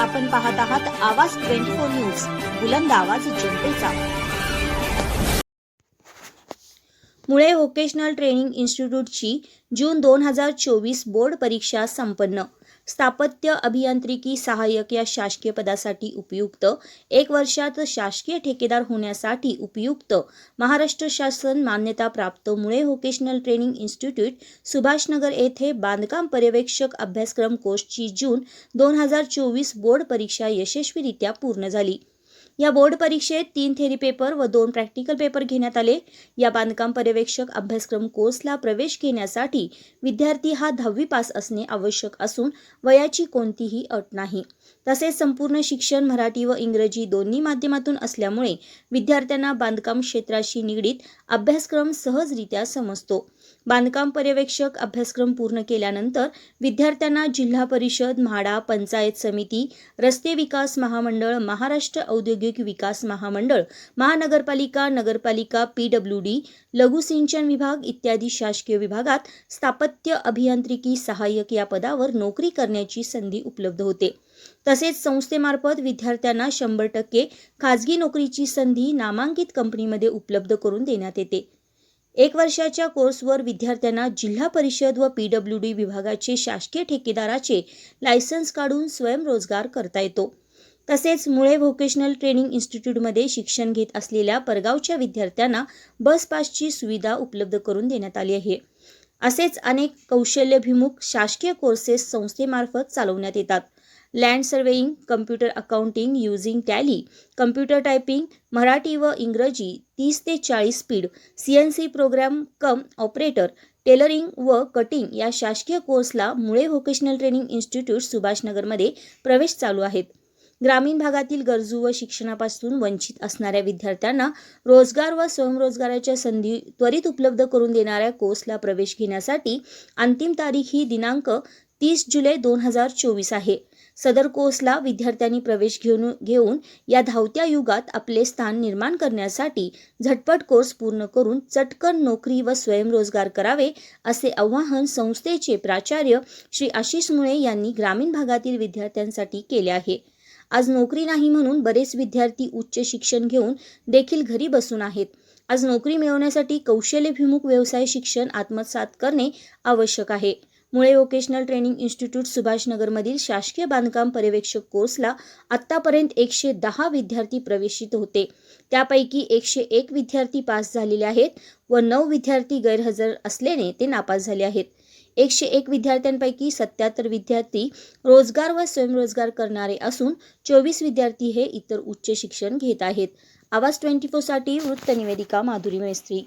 आपण पाहत आहात आवाज ट्वेंटी फोर न्यूज बुलंद आवाज जनतेचा. मुळे व्होकेशनल ट्रेनिंग इन्स्टिट्यूटची जून दोन हजार चोवीस बोर्ड परीक्षा संपन्न. स्थापत्य अभियांत्रिकी सहाय्यक या शासकीय पदासाठी उपयुक्त. एक वर्षात शासकीय ठेकेदार होण्यासाठी उपयुक्त. महाराष्ट्र शासन मान्यता प्राप्त मुळे व्होकेशनल ट्रेनिंग इन्स्टिट्यूट सुभाषनगर येथे बांधकाम पर्यवेक्षक अभ्यासक्रम कोर्सची जून दोन हजार चोवीस बोर्ड परीक्षा यशस्वीरित्या पूर्ण झाली. या बोर्ड परीक्षेत तीन थेरी पेपर व दोन प्रॅक्टिकल पेपर घेण्यात आले. या बांधकाम पर्यवेक्षक अभ्यासक्रम कोर्सला प्रवेश घेण्यासाठी विद्यार्थी हा दहावी पास असणे आवश्यक असून वयाची कोणतीही अट नाही. तसेच संपूर्ण शिक्षण मराठी व इंग्रजी दोन्ही माध्यमातून असल्यामुळे विद्यार्थ्यांना बांधकाम क्षेत्राशी निगडीत अभ्यासक्रम सहजरित्या समजतो. बांधकाम पर्यवेक्षक अभ्यासक्रम पूर्ण केल्यानंतर विद्यार्थ्यांना जिल्हा परिषद म्हाडा पंचायत समिती रस्ते विकास महामंडळ महाराष्ट्र औद्योगिक विकास महामंडळ महानगरपालिका नगरपालिका पी डब्ल्यू डी लघुसिंचन विभाग इत्यादी शासकीय विभागात स्थापत्य अभियांत्रिकी सहाय्यक या पदावर नोकरी करण्याची संधी उपलब्ध होते. तसेच संस्थेमार्फत विद्यार्थ्यांना शंभर टक्के खाजगी नोकरीची संधी नामांकित कंपनीमध्ये उपलब्ध करून देण्यात येते. एक वर्षाच्या कोर्सवर विद्यार्थ्यांना जिल्हा परिषद व पी डब्ल्यू डी विभागाचे शासकीय ठेकेदाराचे लायसन्स काढून स्वयंरोजगार करता येतो. तसेच मुळे व्होकेशनल ट्रेनिंग इन्स्टिट्यूटमध्ये शिक्षण घेत असलेल्या परगावच्या विद्यार्थ्यांना बस पासची सुविधा उपलब्ध करून देण्यात आली आहे. असेच अनेक कौशल्याभिमुख शासकीय कोर्सेस संस्थेमार्फत चालवण्यात येतात. Land surveying computer accounting using Tally computer typing Marathi व इंग्रजी तीस ते चाळीस speed C N C program cum operator tailoring व कटिंग या शासकीय कोर्सला मुळे व्होकेशनल ट्रेनिंग इन्स्टिट्यूट सुभाषनगरमध्ये प्रवेश चालू आहेत. ग्रामीण भागातील गरजू व शिक्षणापासून वंचित असणाऱ्या विद्यार्थ्यांना रोजगार व स्वयंरोजगाराच्या संधी त्वरित उपलब्ध करून देणाऱ्या कोर्सला प्रवेश घेण्यासाठी अंतिम तारीख ही दिनांक तीस जुलै दोन हजार चोवीस आहे. सदर कोर्सला विद्यार्थ्यांनी प्रवेश घेऊन घेऊन या धावत्या युगात आपले स्थान निर्माण करण्यासाठी झटपट कोर्स पूर्ण करून चटकन नोकरी व स्वयंरोजगार करावे असे आवाहन संस्थेचे प्राचार्य श्री आशिष मुळे यांनी ग्रामीण भागातील विद्यार्थ्यांसाठी केले आहे. आज नोकरी नाही म्हणून बरेच विद्यार्थी उच्च शिक्षण घेऊन देखील घरी बसून आहेत. आज नोकरी मिळवण्यासाठी कौशल्यभिमुख व्यवसाय शिक्षण आत्मसात करणे आवश्यक आहे. मुळे व्होकेशनल ट्रेनिंग इन्स्टिट्यूट सुभाषनगरमधील शासकीय बांधकाम पर्यवेक्षक कोर्सला आत्तापर्यंत एकशे दहा विद्यार्थी प्रवेशित होते. त्यापैकी एकशे एक विद्यार्थी पास झालेले आहेत व नऊ विद्यार्थी गैरहजर असल्याने ते नापास झाले आहेत. एकशे एक विद्यार्थ्यांपैकी सत्याहत्तर विद्यार्थी रोजगार व स्वयंरोजगार करणारे असून चोवीस विद्यार्थी हे इतर उच्च शिक्षण घेत आहेत. आवाज ट्वेंटी फोरसाठी वृत्तनिवेदिका माधुरी मेस्त्री.